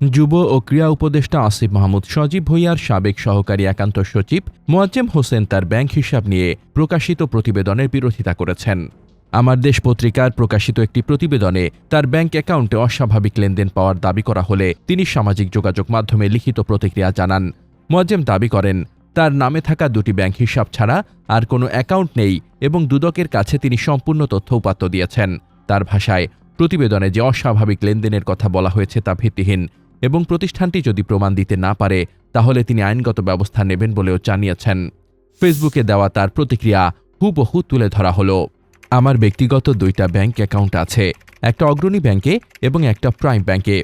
যুব ও ক্রীড়া উপদেষ্টা আসিফ মাহমুদ সজীব ভুইয়ার সাবেক সহকারী একান্ত সচিব মোয়াজ্জেম হোসেন তার ব্যাংক হিসাব নিয়ে প্রকাশিত প্রতিবেদনের বিরোধিতা করেছেন। আমার দেশ পত্রিকার প্রকাশিত একটি প্রতিবেদনে তার ব্যাংক অ্যাকাউন্টে অস্বাভাবিক লেনদেন পাওয়ার দাবি করা হলে তিনি সামাজিক যোগাযোগ মাধ্যমে লিখিত প্রতিক্রিয়া জানান। মোয়াজ্জেম দাবি করেন, তার নামে থাকা দুটি ব্যাংক হিসাব ছাড়া আর কোনো অ্যাকাউন্ট নেই এবং দুদকের কাছে তিনি সম্পূর্ণ তথ্য উপাত্ত দিয়েছেন। তার ভাষায়, প্রতিবেদনে যে অস্বাভাবিক লেনদেনের কথা বলা হয়েছে তা ভিত্তিহীন। এবং প্রতিষ্ঠানটি যদি প্রমাণ দিতে না পারে, তাহলে তিনি আইনগত ব্যবস্থা নেবেন বলেও জানিয়েছেন। ফেসবুকে দেওয়া তার প্রতিক্রিয়া হুবহু তুলে ধরা হলো। আমার ব্যক্তিগত দুইটা ব্যাংক অ্যাকাউন্ট আছে, একটা অগ্রণী ব্যাংকে এবং একটা প্রাইম ব্যাংকে।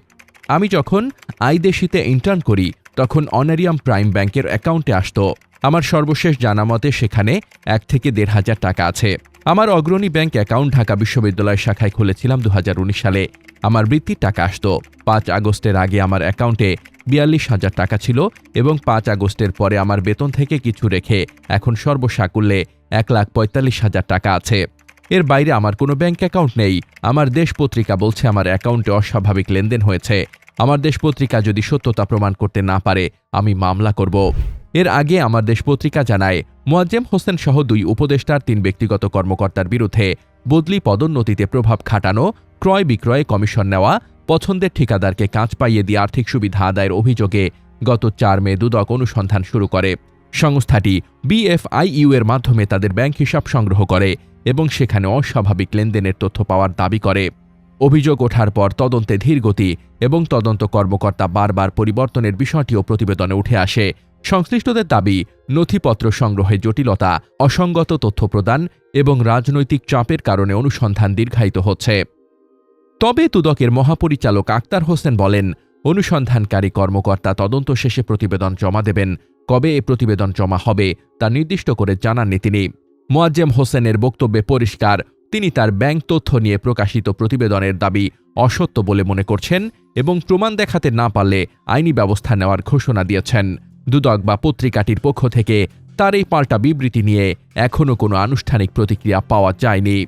আমি যখন আইদেশিতে ইন্টার্ন করি, তখন অনারিয়াম প্রাইম ব্যাংকের অ্যাকাউন্টে আসতো। আমার সর্বশেষ জানামতে সেখানে এক থেকে দেড় হাজার টাকা আছে। আমার অগ্রণী ব্যাংক অ্যাকাউন্ট ঢাকা বিশ্ববিদ্যালয় শাখায় খুলেছিলাম দু হাজার উনিশ সালে। আমার বৃত্তির টাকা আসতো। পাঁচ আগস্টের আগে আমার অ্যাকাউন্টে বিয়াল্লিশ হাজার টাকা ছিল এবং পাঁচ আগস্টের পরে আমার বেতন থেকে কিছু রেখে এখন সর্বসাকুল্যে এক লাখ পঁয়তাল্লিশ হাজার টাকা আছে। এর বাইরে আমার কোনো ব্যাংক অ্যাকাউন্ট নেই। আমার দেশ পত্রিকা বলছে আমার অ্যাকাউন্টে অস্বাভাবিক লেনদেন হয়েছে। আমার দেশ পত্রিকা যদি সত্যতা প্রমাণ করতে না পারে, আমি মামলা করব। এর আগে আমার দেশ পত্রিকা জানায়, মোয়াজ্জেম হোসেন সহ দুই উপদেষ্টার তিন ব্যক্তিগত কর্মকর্তার বিরুদ্ধে বদলি পদোন্নতিতে প্রভাব খাটানো, ক্রয় বিক্রয়ে কমিশন নেওয়া, পছন্দের ঠিকাদারকে কাজ পাইয়ে দিয়ে আর্থিক সুবিধা আদায়ের অভিযোগে গত চার মে দুদক অনুসন্ধান শুরু করে। সংস্থাটি বিএফআইইউ এর মাধ্যমে তাদের ব্যাংক হিসাব সংগ্রহ করে এবং সেখানে অস্বাভাবিক লেনদেনের তথ্য পাওয়ার দাবি করে। অভিযোগ ওঠার পর তদন্তে ধীরগতি এবং তদন্ত কর্মকর্তা বারবার পরিবর্তনের বিষয়টিও প্রতিবেদনে উঠে আসে। সংশ্লিষ্টদের দাবি, নথিপত্র সংগ্রহে জটিলতা, অসঙ্গত তথ্য প্রদান এবং রাজনৈতিক চাপের কারণে অনুসন্ধান দীর্ঘায়িত হচ্ছে। তবে তুদকের মহাপরিচালক আক্তার হোসেন বলেন, অনুসন্ধানকারী কর্মকর্তা তদন্ত শেষে প্রতিবেদন জমা দেবেন। কবে এ প্রতিবেদন জমা হবে, তা নির্দিষ্ট করে জানাননি তিনি। মোয়াজ্জেম হোসেনের বক্তব্যে পরিষ্কার, তিনি তার ব্যাংক তথ্য নিয়ে প্রকাশিত প্রতিবেদনের দাবি অসত্য বলে মনে করছেন এবং প্রমাণ দেখাতে না পারলে আইনি ব্যবস্থা নেওয়ার ঘোষণা দিয়েছেন। দুদক বা পত্রিকাটির পক্ষ থেকে তার এই পাল্টা বিবৃতি নিয়ে এখনও কোনো আনুষ্ঠানিক প্রতিক্রিয়া পাওয়া যায়নি।